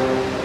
ณมุ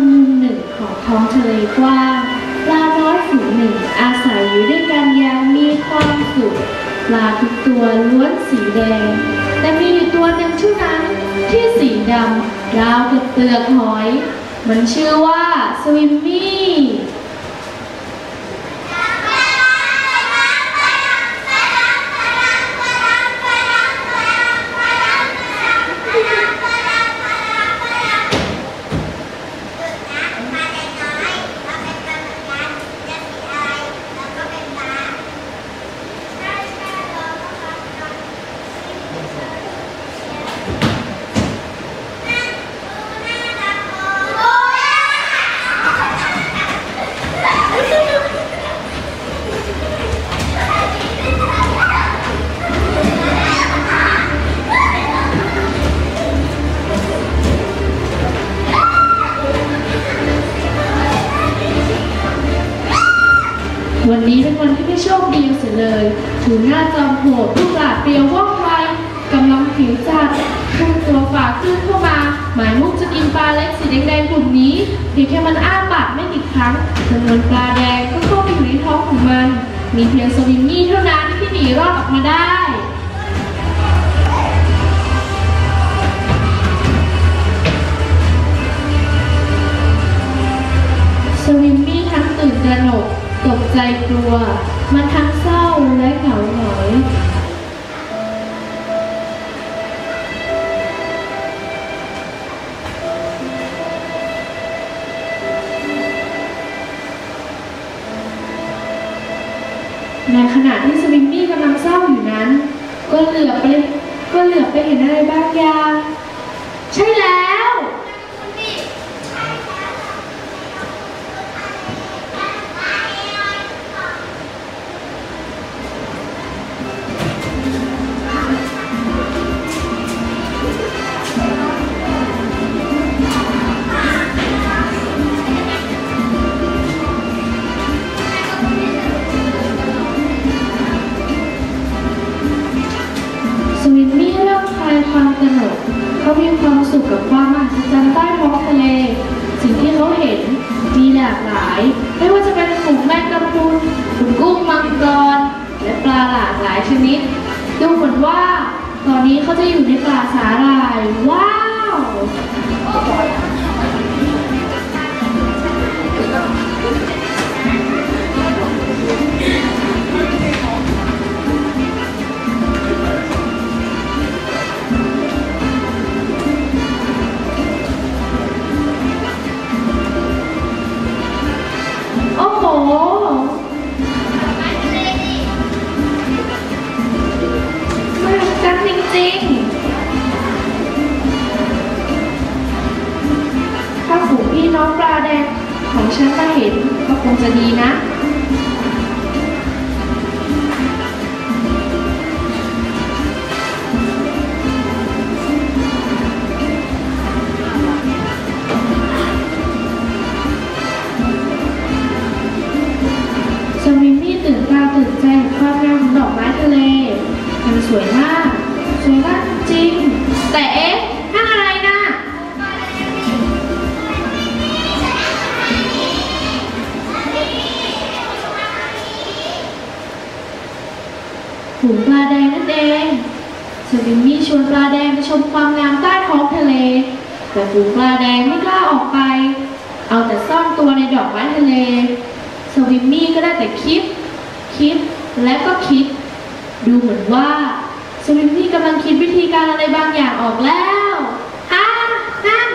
มมุมหนึ่งของท้องทะเลกว้างปลาน้อยฝูงหนึ่งอาศัยอยู่ด้วยกันอย่างมีความสุขปลาทุกตัวล้วนสีแดง แต่มีอยู่ตัวหนึ่งเท่านั้นที่สีดำราวกับเปลือกหอย มันชื่อว่าสวิมมี่ วันนี้เป็นวันที่ไม่โชคดีเสียเลย ถูหน้าจอมโหดผู้ปราดเปรียวว่องไวกำลังผิวจัดขึ้นตัวฝากขึ้นเข้ามา หมายมุกจะกินปลาเล็กสีแดงๆกลุ่มนี้เพียงแค่มันอ้าปากไม่กี่ครั้งจำนวนปลาแดงก็เข้าไปอยู่ในท้องของมัน มีเพียงสวิมมี่เท่านั้นที่หนีรอดออกมาได้ ใจกลัว มันทั้งเศร้าและเหงาหงอยในขณะที่สวิมมี่กำลังเศร้าอยู่นั้น ก็เหลือบไปก็เหลือบไปเห็นอะไรบางอย่าง ลายความตระหนกเขามีความสุขกับความมหัศจรรย์ใต้ท้องทะเล สิ่งที่เขาเห็นมีหลากหลาย ไม่ว่าจะเป็นฝูงแมงกะพรุนฝูงกุ้งมังกร และปลาหลากหลายชนิด ดูเหมือนว่า ตอนนี้เขาจะอยู่ในป่าสาหร่าย สวิมมี่ชวนปลาแดงไปชมความงามใต้ท้องทะเล แต่ฝูงปลาแดงไม่กล้าออกไป เอาแต่ซ่อนตัวในดอกไม้ทะเล สวิมมี่ก็ได้แต่คิด คิดและก็คิด ดูเหมือนว่า สวิมมี่กำลังคิดวิธีการอะไรบางอย่างออกแล้วฮ่านั่น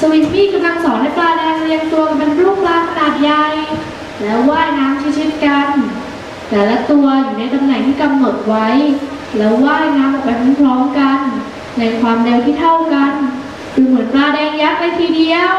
สวิมมี่กำลังสอนให้ปลาแดงเรียงตัวกันเป็นรูปปลาขนาดใหญ่ แล้วว่ายน้ำชิดๆกัน แต่ละตัวอยู่ในตำแหน่งที่กำหนดไว้ แล้วว่ายน้ำออกไปพร้อมๆกัน ในความเร็วที่เท่ากัน ดูเหมือนปลาแดงยักษ์เลยทีเดียว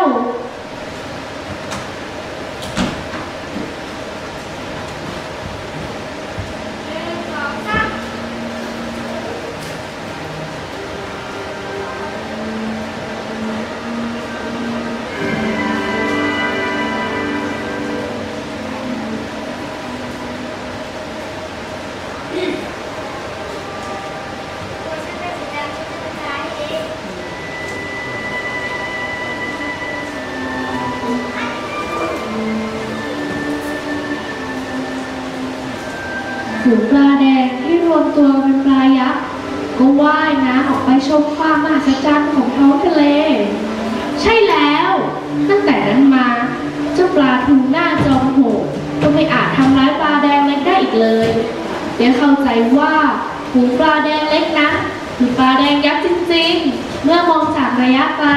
ฝูงปลาแดงที่รวมตัวเป็นปลายักษ์ก็ว่ายน้ำออกไปชมความมหัศจรรย์ของท้องทะเล ใช่แล้ว ตั้งแต่นั้นมาเจ้าปลาทูน่าจอมโหดก็ไม่อาจทำร้ายปลาแดงเล็กได้อีกเลยเดี๋ยวเข้าใจว่าฝูงปลาแดงเล็กนะคือปลาแดงยักษ์จริงๆ เมื่อมองจากระยะไกล